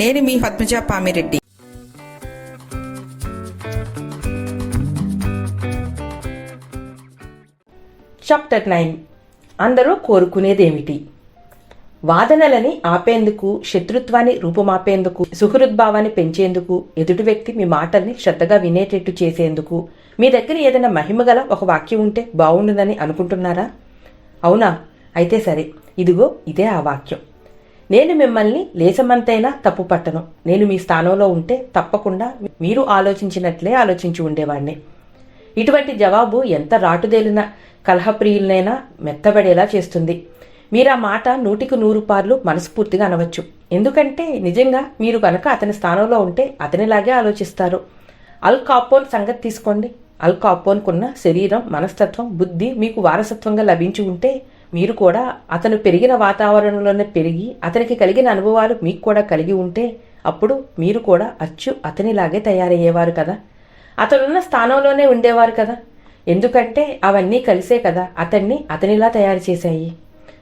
నేను మీ Padmaja Pamireddy. Chapter nine అందరూ కోరుకునేదేమిటి? వాదనలని ఆపేందుకు శత్రుత్వాన్ని రూపుమాపేందుకు సుహృద్భావాన్ని పెంచేందుకు ఎదుటి వ్యక్తి మీ మాటల్ని శ్రద్ధగా వినేటట్టు చేసేందుకు మీ దగ్గర ఏదైనా మహిమగల ఒక వాక్యం ఉంటే బాగుండదని అనుకుంటున్నారా? అవునా? అయితే సరే ఇదిగో ఇదే ఆ వాక్యం. నేను మిమ్మల్ని లేసమంతైనా తప్పు పట్టను. నేను మీ స్థానంలో ఉంటే తప్పకుండా మీరు ఆలోచించినట్లే ఆలోచించి ఉండేవాడిని ఇటువంటి జవాబు ఎంత రాటుదేలిన కలహప్రియులనైనా మెత్తబడేలా చేస్తుంది. మీరు ఆ మాట నూటికి నూరు పార్లు మనస్ఫూర్తిగా అనవచ్చు. ఎందుకంటే నిజంగా మీరు కనుక అతని స్థానంలో ఉంటే అతనిలాగే ఆలోచిస్తారు. అల్ కాపోన్ సంగతి తీసుకోండి. అల్ కాపోన్కున్న శరీరం మనస్తత్వం బుద్ధి మీకు వారసత్వంగా లభించి ఉంటే మీరు కూడా అతను పెరిగిన వాతావరణంలోనే పెరిగి అతనికి కలిగిన అనుభవాలు మీకు కూడా కలిగి ఉంటే అప్పుడు మీరు కూడా అచ్చు అతనిలాగే తయారయ్యేవారు కదా. అతనున్న స్థానంలోనే ఉండేవారు కదా. ఎందుకంటే అవన్నీ కలిసే కదా అతన్ని అతనిలా తయారు చేశాయి.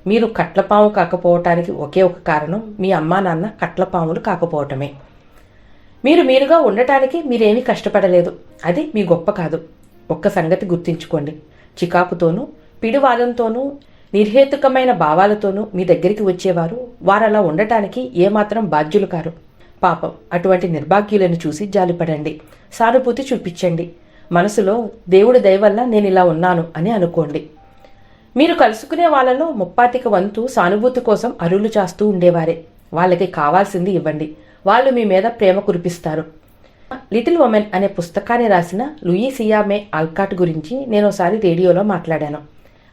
మీరు కట్లపాము కాకపోవటానికి ఒకే ఒక కారణం మీ అమ్మా నాన్న కట్లపాములు కాకపోవటమే. మీరు మీరుగా ఉండటానికి మీరేమీ కష్టపడలేదు. అది మీ గొప్ప కాదు. ఒక్క సంగతి గుర్తుంచుకోండి. చికాకుతోనూ పిడివాదంతోనూ నిర్హేతుకమైన భావాలతోనూ మీ దగ్గరికి వచ్చేవారు. వారలా ఉండటానికి ఏమాత్రం బాధ్యులు కారు. పాపం అటువంటి నిర్భాగ్యులను చూసి జాలిపడండి. సానుభూతి చూపించండి. మనసులో దేవుడి దయ వల్ల నేను ఇలా ఉన్నాను అని అనుకోండి. మీరు కలుసుకునే వాళ్ళలో ముప్పాతిక వంతు సానుభూతి కోసం అరులు చేస్తూ ఉండేవారే. వాళ్ళకి కావాల్సింది ఇవ్వండి. వాళ్ళు మీ మీద ప్రేమ కురిపిస్తారు. లిటిల్ ఉమెన్ అనే పుస్తకాన్ని రాసిన లూయిసియామే ఆల్కాట్ గురించి నేను ఒకసారి రేడియోలో మాట్లాడాను.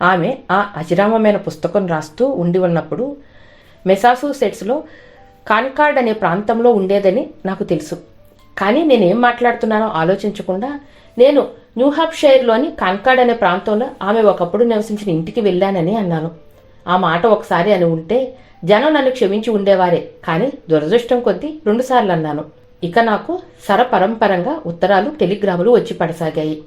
ఆమె ఆ అజరామమైన పుస్తకం రాస్తూ ఉండి ఉన్నప్పుడు మెసాసూసెట్స్లో కాన్కార్డ్ అనే ప్రాంతంలో ఉండేదని నాకు తెలుసు. కానీ నేనేం మాట్లాడుతున్నానో ఆలోచించకుండా నేను న్యూహాప్షైర్లోని కాన్కార్డ్ అనే ప్రాంతంలో ఆమె ఒకప్పుడు నివసించిన ఇంటికి వెళ్ళానని అన్నాను. ఆ మాట ఒకసారి అని ఉంటే జనం నన్ను క్షమించి ఉండేవారే కానీ దురదృష్టం కొద్దీ రెండుసార్లు అన్నాను. ఇక నాకు సరపరంపరంగా ఉత్తరాలు టెలిగ్రాములు వచ్చి పడసాగాయి.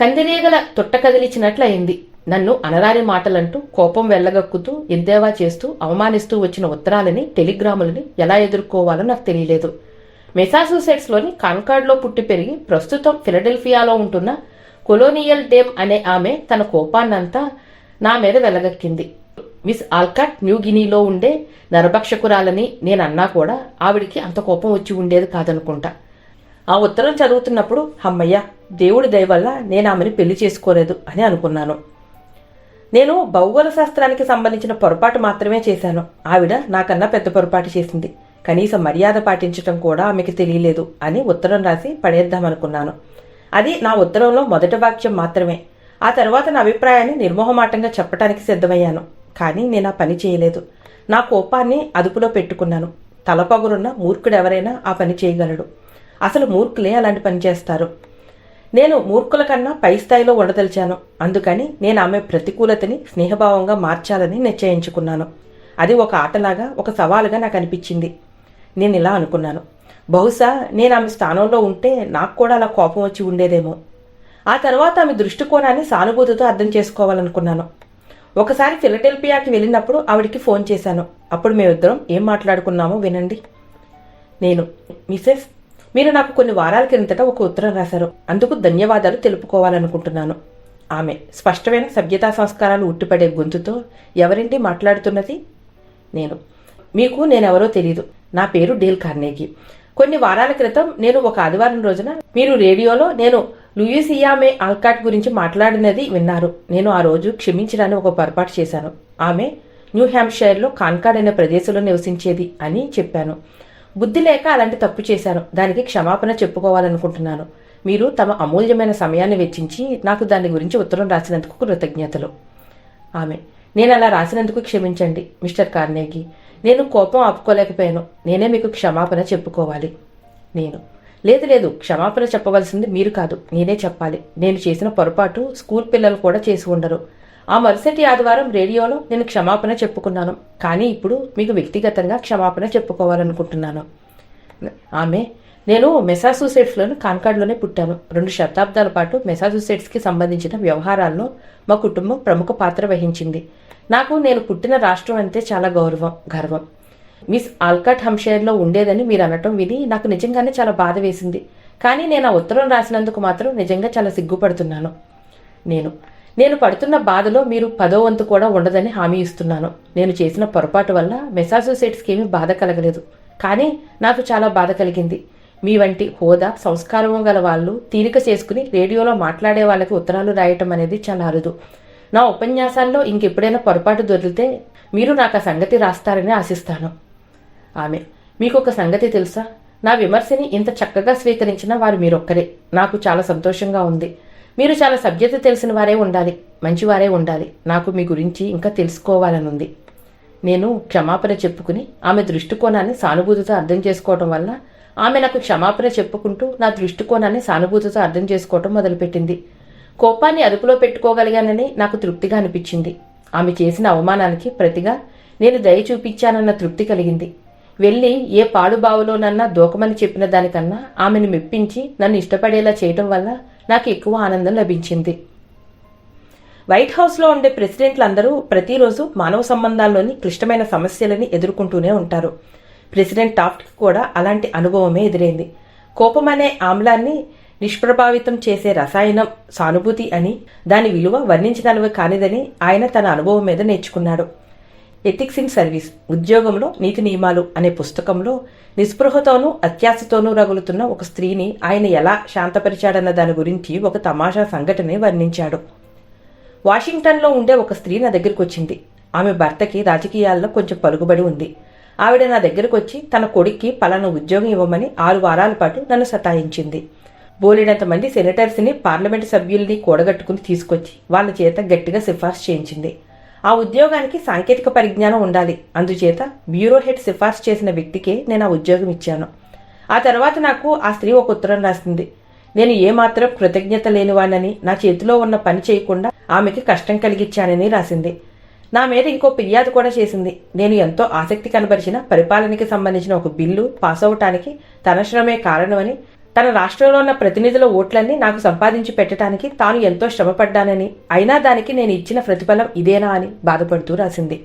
కందిరీగల తొట్ట కదిలిచ్చినట్లు అయింది. నన్ను అనరాని మాటలంటూ కోపం వెళ్ళగక్కుతూ ఎద్దేవా చేస్తూ అవమానిస్తూ వచ్చిన ఉత్తరాలని టెలిగ్రాములని ఎలా ఎదుర్కోవాలో నాకు తెలియలేదు. మెసాసూసెట్స్లోని కాన్కార్డ్లో పుట్టి పెరిగి ప్రస్తుతం ఫిలడెల్ఫియాలో ఉంటున్న కొలోనియల్ డేమ్ అనే ఆమె తన కోపాన్నంతా నా మీద వెళ్ళగక్కింది మిస్ ఆల్కాట్ న్యూ గినీలో ఉండే నరభక్షకురాలని నేను అన్నా కూడా ఆవిడికి అంత కోపం వచ్చి ఉండేది కాదనుకుంటా. ఆ ఉత్తరం చదువుతున్నప్పుడు అమ్మయ్య దేవుడి దయవల్ల నేను ఆమెను పెళ్ళి చేసుకోలేదు అని అనుకున్నాను. నేను భౌగోళ శాస్త్రానికి సంబంధించిన పొరపాటు మాత్రమే చేశాను. ఆవిడ నాకన్నా పెద్ద పొరపాటు చేసింది. కనీసం మర్యాద పాటించటం కూడా ఆమెకి తెలియలేదు అని ఉత్తరం రాసి పడేద్దామనుకున్నాను. అది నా ఉత్తరంలో మొదటి వాక్యం మాత్రమే. ఆ తర్వాత నా అభిప్రాయాన్ని నిర్మోహమాటంగా చెప్పడానికి సిద్ధమయ్యాను. కానీ నేను ఆ పని చేయలేదు. నా కోపాన్ని అదుపులో పెట్టుకున్నాను. తలపగురున్న మూర్ఖుడు ఎవరైనా ఆ పని చేయగలడు. అసలు మూర్ఖులే అలాంటి పని చేస్తారు. నేను మూర్ఖుల కన్నా పై స్థాయిలో ఉండదలిచాను. అందుకని నేను ఆమె ప్రతికూలతని స్నేహభావంగా మార్చాలని నిశ్చయించుకున్నాను. అది ఒక ఆటలాగా ఒక సవాలుగా నాకు అనిపించింది. నేను ఇలా అనుకున్నాను. బహుశా నేను ఆమె స్థానంలో ఉంటే నాకు కూడా అలా కోపం వచ్చి ఉండేదేమో. ఆ తర్వాత ఆమె దృష్టికోణాన్ని సానుభూతితో అర్థం చేసుకోవాలనుకున్నాను. ఒకసారి ఫిలడెల్ఫియాకి వెళ్ళినప్పుడు ఆవిడికి ఫోన్ చేశాను. అప్పుడు మేమిద్దరం ఏం మాట్లాడుకున్నామో వినండి. నేను మిసెస్ మీరు నాకు కొన్ని వారాల క్రిందట ఒక ఉత్తరం రాశారు. అందుకు ధన్యవాదాలు తెలుపుకోవాలనుకుంటున్నాను. ఆమె స్పష్టమైన సభ్యతా సంస్కారాలు ఉట్టిపడే గొంతుతో ఎవరింటి మాట్లాడుతున్నది? నేను. మీకు నేనెవరో తెలియదు నా పేరు డేల్ కార్నేగి. కొన్ని వారాల క్రితం నేను ఒక ఆదివారం రోజున మీరు రేడియోలో నేను లూయిసియామే ఆల్కాట్ గురించి మాట్లాడినది విన్నారు. నేను ఆ రోజు క్షమించడానికి ఒక పొరపాటు చేశాను. ఆమె న్యూ హ్యాంప్షైర్లో కాన్కాడ్ అనే ప్రదేశంలో నివసించేది అని చెప్పాను. బుద్ధి లేక అలాంటి తప్పు చేశాను దానికి క్షమాపణ చెప్పుకోవాలనుకుంటున్నాను. మీరు తమ అమూల్యమైన సమయాన్ని వెచ్చించి నాకు దాని గురించి ఉత్తరం రాసినందుకు కృతజ్ఞతలు. ఆమె నేను అలా రాసినందుకు క్షమించండి మిస్టర్ కార్నేగి. నేను కోపం ఆపుకోలేకపోయాను. నేనే మీకు క్షమాపణ చెప్పుకోవాలి. నేను లేదు లేదు క్షమాపణ చెప్పవలసింది మీరు కాదు నేనే చెప్పాలి. నేను చేసిన పొరపాటు స్కూల్ పిల్లలు కూడా చేసి ఉండరు. ఆ మరుసటి ఆదివారం రేడియోలో నేను క్షమాపణ చెప్పుకున్నాను. కానీ ఇప్పుడు మీకు వ్యక్తిగతంగా క్షమాపణ చెప్పుకోవాలనుకుంటున్నాను. ఆమె నేను మెసాసూసెట్స్లోని కాన్కాడ్లోనే పుట్టాను. రెండు శతాబ్దాల పాటు మెసాసూసెట్స్కి సంబంధించిన వ్యవహారాల్లో మా కుటుంబం ప్రముఖ పాత్ర వహించింది. నాకు నేను పుట్టిన రాష్ట్రం అంటే చాలా గౌరవం గర్వం. మిస్ ఆల్కట్ హంషేర్లో ఉండేదని మీరు అనటం విని నాకు నిజంగానే చాలా బాధ వేసింది. కానీ నేను ఆ ఉత్తరం రాసినందుకు మాత్రం నిజంగా చాలా సిగ్గుపడుతున్నాను. నేను నేను పడుతున్న బాధలో మీరు పదో వంతు కూడా ఉండదని హామీ ఇస్తున్నాను. నేను చేసిన పొరపాటు వల్ల మెసాసోసెట్స్కి ఏమీ బాధ కలగలేదు. కానీ నాకు చాలా బాధ కలిగింది. మీ వంటి హోదా సంస్కారం గల వాళ్ళు తీరిక చేసుకుని రేడియోలో మాట్లాడే వాళ్ళకి ఉత్తరాలు రాయటం అనేది చాలా అరుదు. నా ఉపన్యాసాల్లో ఇంకెప్పుడైనా పొరపాటు దొరికితే మీరు నాకు ఆ సంగతి రాస్తారని ఆశిస్తాను. ఆమె మీకు ఒక సంగతి తెలుసా? నా విమర్శని ఇంత చక్కగా స్వీకరించిన వారు మీరొక్కరే. నాకు చాలా సంతోషంగా ఉంది. మీరు చాలా సభ్యత తెలిసిన వారే ఉండాలి మంచివారే ఉండాలి. నాకు మీ గురించి ఇంకా తెలుసుకోవాలనుంది. నేను క్షమాపణ చెప్పుకుని ఆమె దృష్టికోణాన్ని సానుభూతితో అర్థం చేసుకోవటం వల్ల ఆమె నాకు క్షమాపణ చెప్పుకుంటూ నా దృష్టికోణాన్ని సానుభూతితో అర్థం చేసుకోవటం మొదలుపెట్టింది. కోపాన్ని అదుపులో పెట్టుకోగలిగానని నాకు తృప్తిగా అనిపించింది. ఆమె చేసిన అవమానానికి ప్రతిగా నేను దయ చూపించానన్న తృప్తి కలిగింది. వెళ్ళి ఏ పాడుబావులోనన్నా దూకమని చెప్పిన దానికన్నా ఆమెను మెప్పించి నన్ను ఇష్టపడేలా చేయటం వల్ల నాకు ఎక్కువ ఆనందం లభించింది. వైట్ హౌస్లో ఉండే ప్రెసిడెంట్లందరూ ప్రతిరోజు మానవ సంబంధాల్లోని క్లిష్టమైన సమస్యలని ఎదుర్కొంటూనే ఉంటారు. ప్రెసిడెంట్ టాఫ్ట్కి కూడా అలాంటి అనుభవమే ఎదురైంది. కోపం అనే ఆమ్లాన్ని నిష్ప్రభావితం చేసే రసాయనం సానుభూతి అని దాని విలువ వర్ణించగలవి కానిదని ఆయన తన అనుభవం మీద నేర్చుకున్నాడు. ఎథిక్స్ ఇన్ సర్వీస్ ఉద్యోగంలో నీతి నియమాలు అనే పుస్తకంలో నిస్పృహతోనూ అత్యాశతోనూ రగులుతున్న ఒక స్త్రీని ఆయన ఎలా శాంతపరిచాడన్న దాని గురించి ఒక తమాషా సంఘటనే వర్ణించాడు. వాషింగ్టన్లో ఉండే ఒక స్త్రీ నా దగ్గరికి వచ్చింది. ఆమె భర్తకి రాజకీయాల్లో కొంచెం పలుకుబడి ఉంది. ఆవిడ నా దగ్గరకు వచ్చి తన కొడుక్కి పలానా ఉద్యోగం ఇవ్వమని ఆరు వారాల పాటు నన్ను సతాయించింది. బోలినంత మంది సెనేటర్స్ని పార్లమెంటు సభ్యుల్ని కూడగట్టుకుని తీసుకొచ్చి వాళ్ళ చేత గట్టిగా సిఫార్సు చేయించింది. ఆ ఉద్యోగానికి సాంకేతిక పరిజ్ఞానం ఉండాలి. అందుచేత బ్యూరో హెడ్ సిఫార్సు చేసిన వ్యక్తికే నేను ఆ ఉద్యోగం ఇచ్చాను. ఆ తర్వాత నాకు ఆ స్త్రీ ఒక ఉత్తరం రాసింది. నేను ఏమాత్రం కృతజ్ఞత లేనివాణ్ణని నా చేతిలో ఉన్న పని చేయకుండా ఆమెకి కష్టం కలిగించానని రాసింది. నా మీద ఇంకో ఫిర్యాదు కూడా చేసింది. నేను ఎంతో ఆసక్తి కనబరిచిన పరిపాలనకి సంబంధించిన ఒక బిల్లు పాస్ అవటానికి తన శ్రమే కారణమని తన రాష్ట్రంలో ఉన్న ప్రతినిధుల ఓట్లన్నీ నాకు సంపాదించి పెట్టడానికి తాను ఎంతో శ్రమపడ్డానని అయినా దానికి నేను ఇచ్చిన ప్రతిఫలం ఇదేనా అని బాధపడుతూ రాసింది.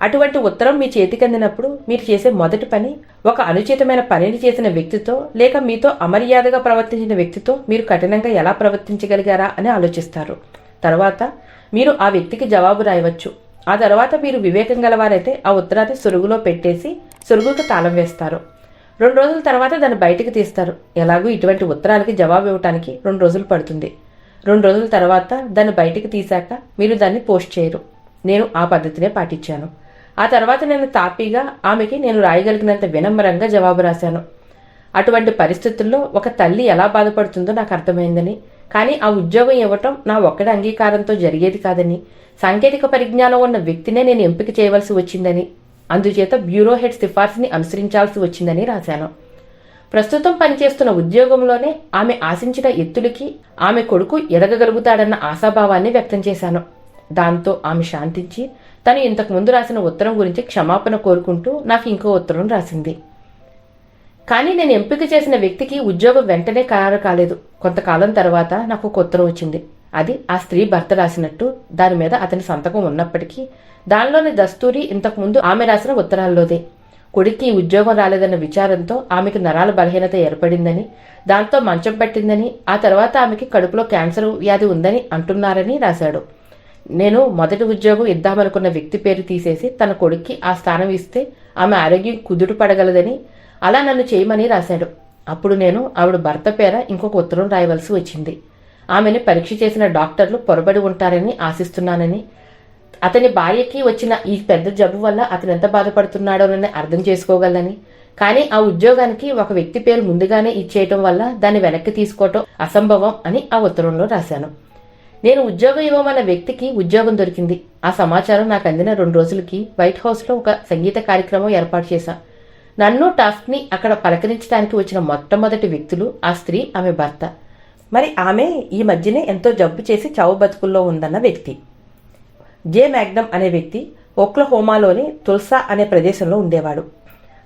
అటువంటి ఉత్తరం మీ చేతికందినప్పుడు మీరు చేసే మొదటి పని ఒక అనుచితమైన పనిని చేసిన వ్యక్తితో లేక మీతో అమర్యాదగా ప్రవర్తించిన వ్యక్తితో మీరు కఠినంగా ఎలా ప్రవర్తించగలిగారా అని ఆలోచిస్తారు. తర్వాత మీరు ఆ వ్యక్తికి జవాబు రాయవచ్చు. ఆ తర్వాత మీరు వివేకం గలవారైతే ఆ ఉత్తరాన్ని సురుగులో పెట్టేసి సురుగుకు తాళం వేస్తారు. రెండు రోజుల తర్వాత దాన్ని బయటికి తీస్తారు. ఎలాగూ ఇటువంటి ఉత్తరాలకి జవాబు ఇవ్వటానికి రెండు రోజులు పడుతుంది. రెండు రోజుల తర్వాత దాన్ని బయటికి తీశాక మీరు దాన్ని పోస్ట్ చేయరు. నేను ఆ పద్ధతినే పాటించాను. ఆ తర్వాత నేను తాపీగా ఆమెకి నేను రాయగలిగినంత వినమ్రంగా జవాబు రాశాను. అటువంటి పరిస్థితుల్లో ఒక తల్లి ఎలా బాధపడుతుందో నాకు అర్థమైందని కానీ ఆ ఉద్యోగం ఇవ్వటం నా ఒక్కడి అంగీకారంతో జరిగేది కాదని సాంకేతిక పరిజ్ఞానం ఉన్న వ్యక్తినే నేను ఎంపిక చేయవలసి వచ్చిందని అందుచేత బ్యూరో హెడ్ సిఫార్సుని అనుసరించాల్సి వచ్చిందని రాశాను. ప్రస్తుతం పనిచేస్తున్న ఉద్యోగంలోనే ఆమె ఆశించిన ఎత్తులకి ఆమె కొడుకు ఎదగగలుగుతాడన్న ఆశాభావాన్ని వ్యక్తం చేశాను. దాంతో ఆమె శాంతించి తను ఇంతకు ముందు రాసిన ఉత్తరం గురించి క్షమాపణ కోరుకుంటూ నాకు ఇంకో ఉత్తరం రాసింది. కానీ నేను ఎంపిక చేసిన వ్యక్తికి ఉద్యోగం వెంటనే ఖరారు కాలేదు. కొంతకాలం తర్వాత నాకు ఒక ఉత్తరం వచ్చింది. అది ఆ స్త్రీ భర్త రాసినట్టు దాని మీద అతని సంతకం ఉన్నప్పటికీ దానిలోని దస్తూరి ఇంతకుముందు ఆమె రాసిన ఉత్తరాల్లోదే. కొడుక్కి ఉద్యోగం రాలేదన్న విచారంతో ఆమెకు నరాల బలహీనత ఏర్పడిందని దాంతో మంచం పట్టిందని ఆ తర్వాత ఆమెకి కడుపులో క్యాన్సర్ వ్యాధి ఉందని అంటున్నారని రాశాడు. నేను మొదటి ఉద్యోగం ఇద్దామనుకున్న వ్యక్తి పేరు తీసేసి తన కొడుక్కి ఆ స్థానం ఇస్తే ఆమె ఆరోగ్యం కుదుట పడగలదని అలా నన్ను చేయమని రాశాడు. అప్పుడు నేను ఆవిడ భర్త పేర ఇంకొక ఉత్తరం రాయవలసి వచ్చింది. ఆమెను పరీక్ష చేసిన డాక్టర్లు పొరబడి ఉంటారని ఆశిస్తున్నానని. అతని భార్యకి వచ్చిన ఈ పెద్ద జబ్బు వల్ల అతను ఎంత బాధపడుతున్నాడోనని అర్థం చేసుకోగలని కానీ ఆ ఉద్యోగానికి ఒక వ్యక్తి పేరు ముందుగానే ఇచ్చేయటం వల్ల దాన్ని వెనక్కి తీసుకోవటం అసంభవం అని ఆ ఉత్తరంలో రాశాను. నేను ఉద్యోగం ఇవ్వమన్న వ్యక్తికి ఉద్యోగం దొరికింది. ఆ సమాచారం నాకు అందిన రెండు రోజులకి వైట్ హౌస్లో ఒక సంగీత కార్యక్రమం ఏర్పాటు చేశా. నన్ను టాస్క్ని అక్కడ పలకరించడానికి వచ్చిన మొట్టమొదటి వ్యక్తులు ఆ స్త్రీ ఆమె భర్త. మరి ఆమె ఈ మధ్యనే ఎంతో జబ్బు చేసి చావు బతుకుల్లో ఉందన్న వ్యక్తి. జే మ్యాగ్నమ్ అనే వ్యక్తి ఓక్లహోమాలోని తుల్సా అనే ప్రదేశంలో ఉండేవాడు.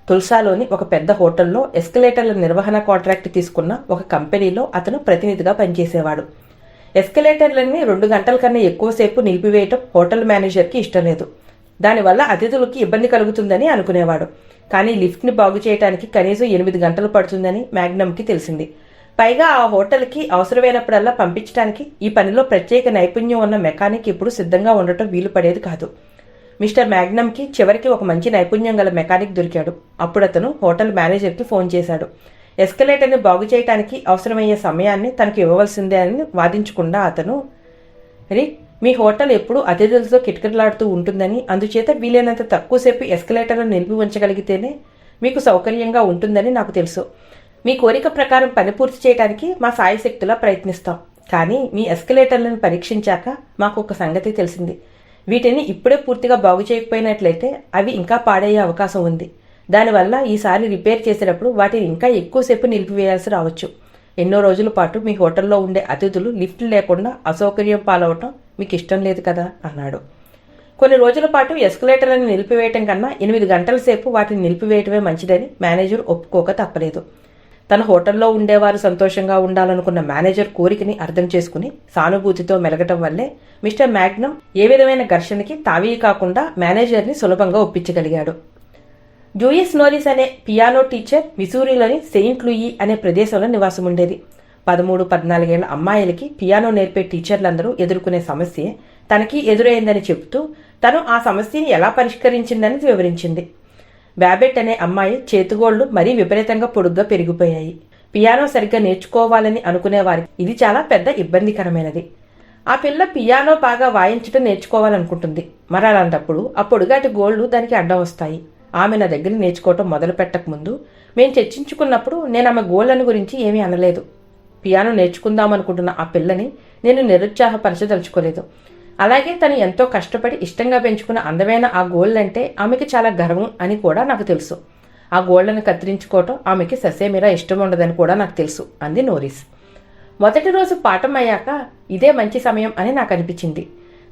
తుల్సాలోని ఒక పెద్ద హోటల్లో ఎస్కలేటర్ల నిర్వహణ కాంట్రాక్ట్ తీసుకున్న ఒక కంపెనీలో అతను ప్రతినిధిగా పనిచేసేవాడు. ఎస్కలేటర్లన్నీ రెండు గంటల కన్నా ఎక్కువసేపు నిలిపివేయటం హోటల్ మేనేజర్కి ఇష్టం లేదు. దానివల్ల అతిథులకి ఇబ్బంది కలుగుతుందని అనుకునేవాడు. కానీ లిఫ్ట్ని బాగు చేయడానికి కనీసం ఎనిమిది గంటలు పడుతుందని మ్యాగ్నమ్కి తెలిసింది. పైగా ఆ హోటల్కి అవసరమైనప్పుడల్లా పంపించడానికి ఈ పనిలో ప్రత్యేక నైపుణ్యం ఉన్న మెకానిక్ ఇప్పుడు సిద్ధంగా ఉండటం వీలు పడేది కాదు. మిస్టర్ మ్యాగ్నమ్కి చివరికి ఒక మంచి నైపుణ్యం గల మెకానిక్ దొరికాడు. అప్పుడు అతను హోటల్ మేనేజర్కి ఫోన్ చేశాడు. ఎస్కలేటర్ని బాగు చేయడానికి అవసరమయ్యే సమయాన్ని తనకు ఇవ్వవలసిందే అని వాదించకుండా అతను రిక్ మీ హోటల్ ఎప్పుడూ అతిథులతో కిటకిటలాడుతూ ఉంటుందని అందుచేత వీలైనంత తక్కువసేపు ఎస్కలేటర్ను నిలిపి ఉంచగలిగితేనే మీకు సౌకర్యంగా ఉంటుందని నాకు తెలుసు. మీ కోరిక ప్రకారం పని పూర్తి చేయడానికి మా సాయశక్తులా ప్రయత్నిస్తాం. కానీ మీ ఎస్కలేటర్లను పరీక్షించాక మాకు ఒక సంగతి తెలిసింది. వీటిని ఇప్పుడే పూర్తిగా బాగు చేయకపోయినట్లయితే అవి ఇంకా పాడయ్యే అవకాశం ఉంది. దానివల్ల ఈసారి రిపేర్ చేసేటప్పుడు వాటిని ఇంకా ఎక్కువసేపు నిలిపివేయాల్సి రావచ్చు. ఎన్నో రోజుల పాటు మీ హోటల్లో ఉండే అతిథులు లిఫ్ట్ లేకుండా అసౌకర్యం పాలవటం మీకు ఇష్టం లేదు కదా అన్నాడు. కొన్ని రోజుల పాటు ఎస్కలేటర్లను నిలిపివేయటం కన్నా ఎనిమిది గంటల సేపు వాటిని నిలిపివేయటమే మంచిదని మేనేజర్ ఒప్పుకోక తప్పలేదు. తన హోటల్లో ఉండేవారు సంతోషంగా ఉండాలనుకున్న మేనేజర్ కోరికని అర్థం చేసుకుని సానుభూతితో మెలగటం వల్లే మిస్టర్ మ్యాగ్నమ్ ఏ విధమైన ఘర్షణకి తావీ కాకుండా మేనేజర్ని సులభంగా ఒప్పించగలిగాడు. జూయిస్ నోరిస్ అనే పియానో టీచర్ మిసూరీలోని సెయింట్ లూయి అనే ప్రదేశంలో నివాసం ఉండేది పదమూడు పద్నాలుగేళ్ళ అమ్మాయిలకి పియానో నేర్పే టీచర్లందరూ ఎదుర్కొనే సమస్యే తనకి ఎదురైందని చెబుతూ తను ఆ సమస్యని ఎలా పరిష్కరించిందని వివరించింది. బ్యాబెట్ అనే అమ్మాయి చేతిగోళ్ళు మరీ విపరీతంగా పొడుగ్గా పెరిగిపోయాయి. పియానో సరిగ్గా నేర్చుకోవాలని అనుకునేవారికి ఇది చాలా పెద్ద ఇబ్బందికరమైనది. ఆ పిల్ల పియానో బాగా వాయించడం నేర్చుకోవాలనుకుంటుంది. మరి అలాంటప్పుడు ఆ పొడుగాటి గోళ్ళు దానికి అడ్డం వస్తాయి. ఆమె నా దగ్గర నేర్చుకోవటం మొదలు పెట్టక ముందు మేము చర్చించుకున్నప్పుడు నేను ఆమె గోళ్ళను గురించి ఏమీ అనలేదు. పియానో నేర్చుకుందామనుకుంటున్న ఆ పిల్లని నేను నిరుత్సాహపరచదలుచుకోలేదు. అలాగే తను ఎంతో కష్టపడి ఇష్టంగా పెంచుకున్న అందమైన ఆ గోల్డ్ అంటే ఆమెకి చాలా గర్వం అని కూడా నాకు తెలుసు. ఆ గోళ్ళను కత్తిరించుకోవటం ఆమెకి ససేమిరా ఇష్టం ఉండదని కూడా నాకు తెలుసు అంది నోరిస్. మొదటి రోజు పాఠం అయ్యాక ఇదే మంచి సమయం అని నాకు అనిపించింది.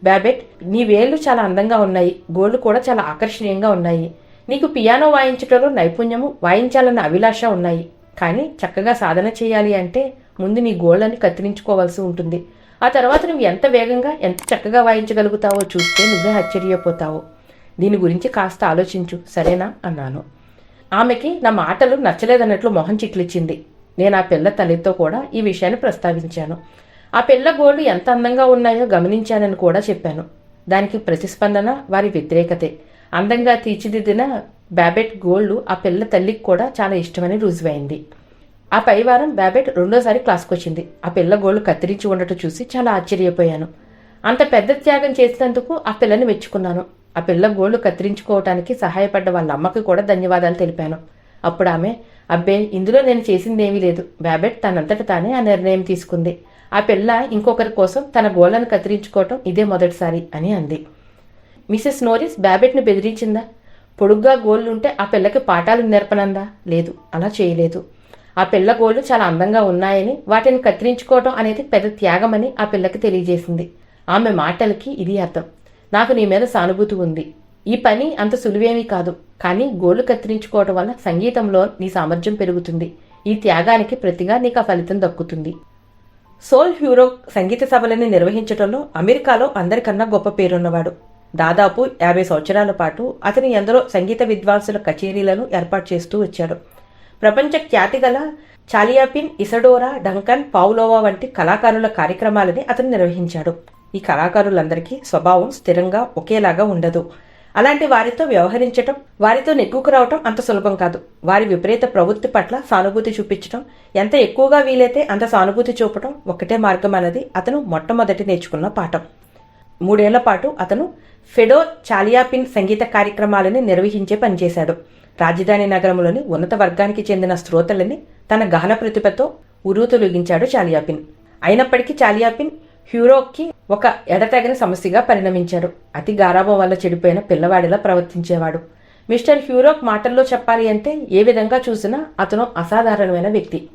బ్యాబెట్ నీ వేళ్ళు చాలా అందంగా ఉన్నాయి గోళ్ళు కూడా చాలా ఆకర్షణీయంగా ఉన్నాయి. నీకు పియానో వాయించటంలో నైపుణ్యము వాయించాలన్న అభిలాష ఉన్నాయి. కానీ చక్కగా సాధన చేయాలి అంటే ముందు నీ గోళ్ళని కత్తిరించుకోవాల్సి ఉంటుంది. ఆ తర్వాత నువ్వు ఎంత వేగంగా ఎంత చక్కగా వాయించగలుగుతావో చూస్తే నువ్వే ఆశ్చర్యపోతావు. దీని గురించి కాస్త ఆలోచించు సరేనా? అన్నాను. ఆమెకి నా మాటలు నచ్చలేదన్నట్లు మొహం చిట్లిచ్చింది. నేను ఆ పిల్ల తల్లితో కూడా ఈ విషయాన్ని ప్రస్తావించాను. ఆ పిల్ల గోళ్ళు ఎంత అందంగా ఉన్నాయో గమనించానని కూడా చెప్పాను. దానికి ప్రతిస్పందన వారి వ్యతిరేకతే. అందంగా తీర్చిదిద్దిన బ్యాబెట్ గోళ్ళు ఆ పిల్ల తల్లికి కూడా చాలా ఇష్టమని రుజువైంది. ఆ పైవారం బ్యాబెట్ రెండోసారి క్లాస్కి వచ్చింది ఆ పిల్ల గోళ్ళు కత్తిరించి ఉండటం చూసి చాలా ఆశ్చర్యపోయాను. అంత పెద్ద త్యాగం చేసినందుకు ఆ పిల్లని మెచ్చుకున్నాను. ఆ పిల్ల గోళ్ళు కత్తిరించుకోవటానికి సహాయపడ్డ వాళ్ళ అమ్మకి కూడా ధన్యవాదాలు తెలిపాను. అప్పుడు ఆమె అబ్బే ఇందులో నేను చేసిందేమీ లేదు. బ్యాబెట్ తనంతట తానే ఆ నిర్ణయం తీసుకుంది. ఆ పిల్ల ఇంకొకరి కోసం తన గోళ్ళను కత్తిరించుకోవటం ఇదే మొదటిసారి అని అంది. మిసెస్ నోరిస్ బ్యాబెట్ను బెదిరించిందా? పొడుగ్గా గోళ్ళుంటే ఆ పిల్లకి పాఠాలు నేర్పనందా? లేదు. అలా చేయలేదు. ఆ పిల్ల గోళ్ళు చాలా అందంగా ఉన్నాయని వాటిని కత్తిరించుకోవటం అనేది పెద్ద త్యాగమని ఆ పిల్లకి తెలియజేసింది. ఆమె మాటలకి ఇది అర్థం. నాకు నీ మీద సానుభూతి ఉంది. ఈ పని అంత సులువేమీ కాదు. కానీ గోళ్ళు కత్తిరించుకోవటం వల్ల సంగీతంలో నీ సామర్థ్యం పెరుగుతుంది. ఈ త్యాగానికి ప్రతిగా నీకు ఆ ఫలితం దక్కుతుంది. సోల్ హ్యూరో సంగీత సభలని నిర్వహించడంలో అమెరికాలో అందరికన్నా గొప్ప పేరున్నవాడు. దాదాపు యాభై సంవత్సరాల పాటు అతను ఎందరో సంగీత విద్వాంసుల కచేరీలను ఏర్పాటు చేస్తూ వచ్చాడు. ప్రపంచ ఖ్యాతిగల చాలియాపిన్ ఇసడోరా డంకన్ పావులోవా వంటి కళాకారుల కార్యక్రమాలని అతను నిర్వహించాడు. ఈ కళాకారులందరికీ స్వభావం స్థిరంగా ఒకేలాగా ఉండదు. అలాంటి వారితో వ్యవహరించటం వారితో నెగ్గుకు రావటం అంత సులభం కాదు. వారి విపరీత ప్రవృత్తి పట్ల సానుభూతి చూపించటం ఎంత ఎక్కువగా వీలైతే అంత సానుభూతి చూపటం ఒకటే మార్గం అన్నది అతను మొట్టమొదటి నేర్చుకున్న పాఠం. మూడేళ్ళ పాటు అతను ఫెడో చాలియాపిన్ సంగీత కార్యక్రమాలని నిర్వహించే పనిచేశాడు. రాజధాని నగరంలోని ఉన్నత వర్గానికి చెందిన శ్రోతలని తన గహన ప్రతిభతో ఉరూతులొగించాడు చాలియాపిన్. అయినప్పటికీ చాలియాపిన్ హ్యూరోకి ఒక ఎడతెగని సమస్యగా పరిణమించాడు. అతి గారాభం వల్ల చెడిపోయిన పిల్లవాడిలా ప్రవర్తించేవాడు. మిస్టర్ హ్యూరోక్ మాటల్లో చెప్పాలి అంటే ఏ విధంగా చూసినా అతను అసాధారణమైన వ్యక్తి.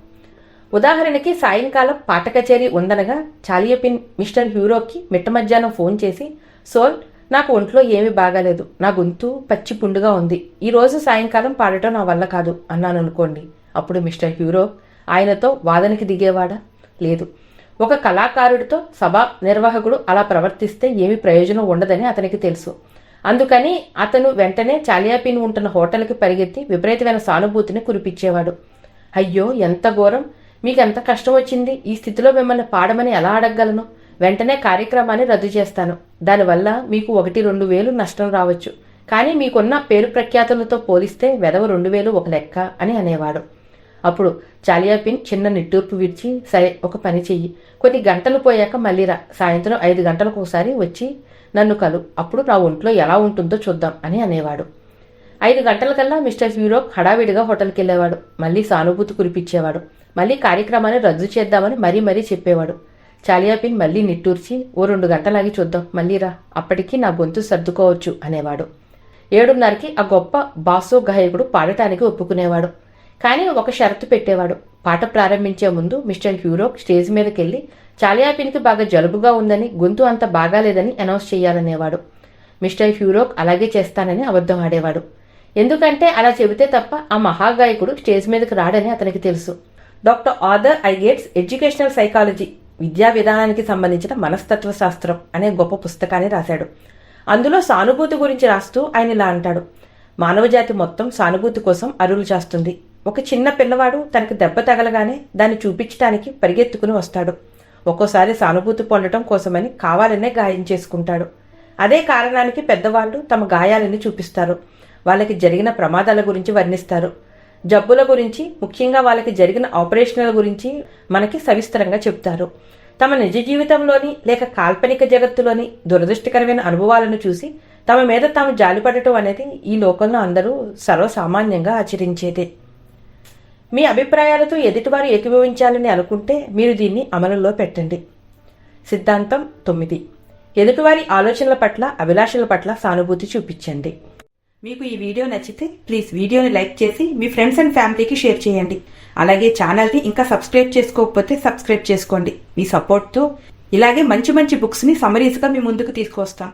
ఉదాహరణకి సాయంకాలం పాట కచేరీ ఉందనగా చాలియపిన్ మిస్టర్ హ్యూరోక్కి మిట్ట మధ్యాహ్నం ఫోన్ చేసి సోల్ నాకు ఒంట్లో ఏమీ బాగాలేదు. నా గొంతు పచ్చి పుండుగా ఉంది. ఈరోజు సాయంకాలం పాడటం నా వల్ల కాదు అన్నాను అనుకోండి. అప్పుడు మిస్టర్ హ్యూరో ఆయనతో వాదనకి దిగేవాడా? లేదు. ఒక కళాకారుడితో సభా నిర్వాహకుడు అలా ప్రవర్తిస్తే ఏమి ప్రయోజనం ఉండదని అతనికి తెలుసు. అందుకని అతను వెంటనే చాలియాపిన్ ఉంటున్న హోటల్కి పరిగెత్తి విపరీతమైన సానుభూతిని కురిపించేవాడు. అయ్యో ఎంత ఘోరం! మీకు ఎంత కష్టం వచ్చింది? ఈ స్థితిలో మిమ్మల్ని పాడమని ఎలా అడగగలను? వెంటనే కార్యక్రమాన్ని రద్దు చేస్తాను. దానివల్ల మీకు ఒకటి రెండు వేలు నష్టం రావచ్చు. కానీ మీకున్న పేరు ప్రఖ్యాతులతో పోలిస్తే వెదవ రెండు వేలు ఒక లెక్క అని అనేవాడు. అప్పుడు చాలియాపిన్ చిన్న నిట్టూర్పు విడిచి సరే ఒక పని చెయ్యి. కొన్ని గంటలు పోయాక మళ్ళీ రా. సాయంత్రం ఐదు గంటలకు ఒకసారి వచ్చి నన్ను కలు. అప్పుడు నా ఒంట్లో ఎలా ఉంటుందో చూద్దాం అని అనేవాడు. ఐదు గంటలకల్లా మిస్టర్ హ్యూరోక్ హడావిడిగా హోటల్కి వెళ్ళేవాడు మళ్ళీ సానుభూతి కురిపించేవాడు. మళ్ళీ కార్యక్రమాన్ని రద్దు చేద్దామని మరీ మరీ చెప్పేవాడు. చాలియాపిన్ మళ్ళీ నిట్టూర్చి ఓ రెండు గంటలాగి చూద్దాం మళ్ళీ రా. అప్పటికి నా గొంతు సర్దుకోవచ్చు అనేవాడు. ఏడున్నరకి ఆ గొప్ప బాసో గాయకుడు పాడటానికి ఒప్పుకునేవాడు. కానీ ఒక షరతు పెట్టేవాడు. పాట ప్రారంభించే ముందు మిస్టర్ హ్యూరోక్ స్టేజ్ మీదకి వెళ్ళి చాలియాపిన్కి బాగా జలుబుగా ఉందని గొంతు అంత బాగాలేదని అనౌన్స్ చేయాలనేవాడు మిస్టర్ హ్యూరోక్ అలాగే చేస్తానని అబద్ధం ఆడేవాడు. ఎందుకంటే అలా చెబితే తప్ప ఆ మహాగాయకుడు స్టేజ్ మీదకి రాడని అతనికి తెలుసు. Doctor Arthur I Gates educational psychology విద్యా విధానానికి సంబంధించిన మనస్తత్వ శాస్త్రం అనే గొప్ప పుస్తకాన్ని రాశాడు. అందులో సానుభూతి గురించి రాస్తూ ఆయన ఇలా అంటాడు. మానవజాతి మొత్తం సానుభూతి కోసం అరులు చేస్తుంది. ఒక చిన్న పిల్లవాడు తనకి దెబ్బ తగలగానే దాన్ని చూపించడానికి పరిగెత్తుకుని వస్తాడు. ఒక్కోసారి సానుభూతి పొందడం కోసమని కావాలనే గాయం చేసుకుంటాడు. అదే కారణానికి పెద్దవాళ్ళు తమ గాయాలని చూపిస్తారు. వాళ్ళకి జరిగిన ప్రమాదాల గురించి వర్ణిస్తారు. జబ్బుల గురించి ముఖ్యంగా వాళ్ళకి జరిగిన ఆపరేషన్ల గురించి మనకి సవిస్తరంగా చెప్తారు. తమ నిజ జీవితంలోని లేక కాల్పనిక జగత్తులోని దురదృష్టకరమైన అనుభవాలను చూసి తమ మీద తాము జాలిపడటం అనేది ఈ లోకంలో అందరూ సర్వసామాన్యంగా ఆచరించేదే. మీ అభిప్రాయాలతో ఎదుటివారు ఏకీభవించాలని అనుకుంటే మీరు దీన్ని అమలులో పెట్టండి. సిద్ధాంతం తొమ్మిది. ఎదుటివారి ఆలోచనల పట్ల అభిలాషల పట్ల సానుభూతి చూపించండి. మీకు ఈ వీడియో నచ్చితే ప్లీజ్ వీడియోని లైక్ చేసి మీ ఫ్రెండ్స్ అండ్ ఫ్యామిలీకి షేర్ చేయండి. అలాగే ఛానల్ని ఇంకా సబ్స్క్రైబ్ చేసుకోకపోతే సబ్స్క్రైబ్ చేసుకోండి. మీ సపోర్ట్తో ఇలాగే మంచి మంచి బుక్స్ని సమరీస్గా మీ ముందుకు తీసుకొస్తాం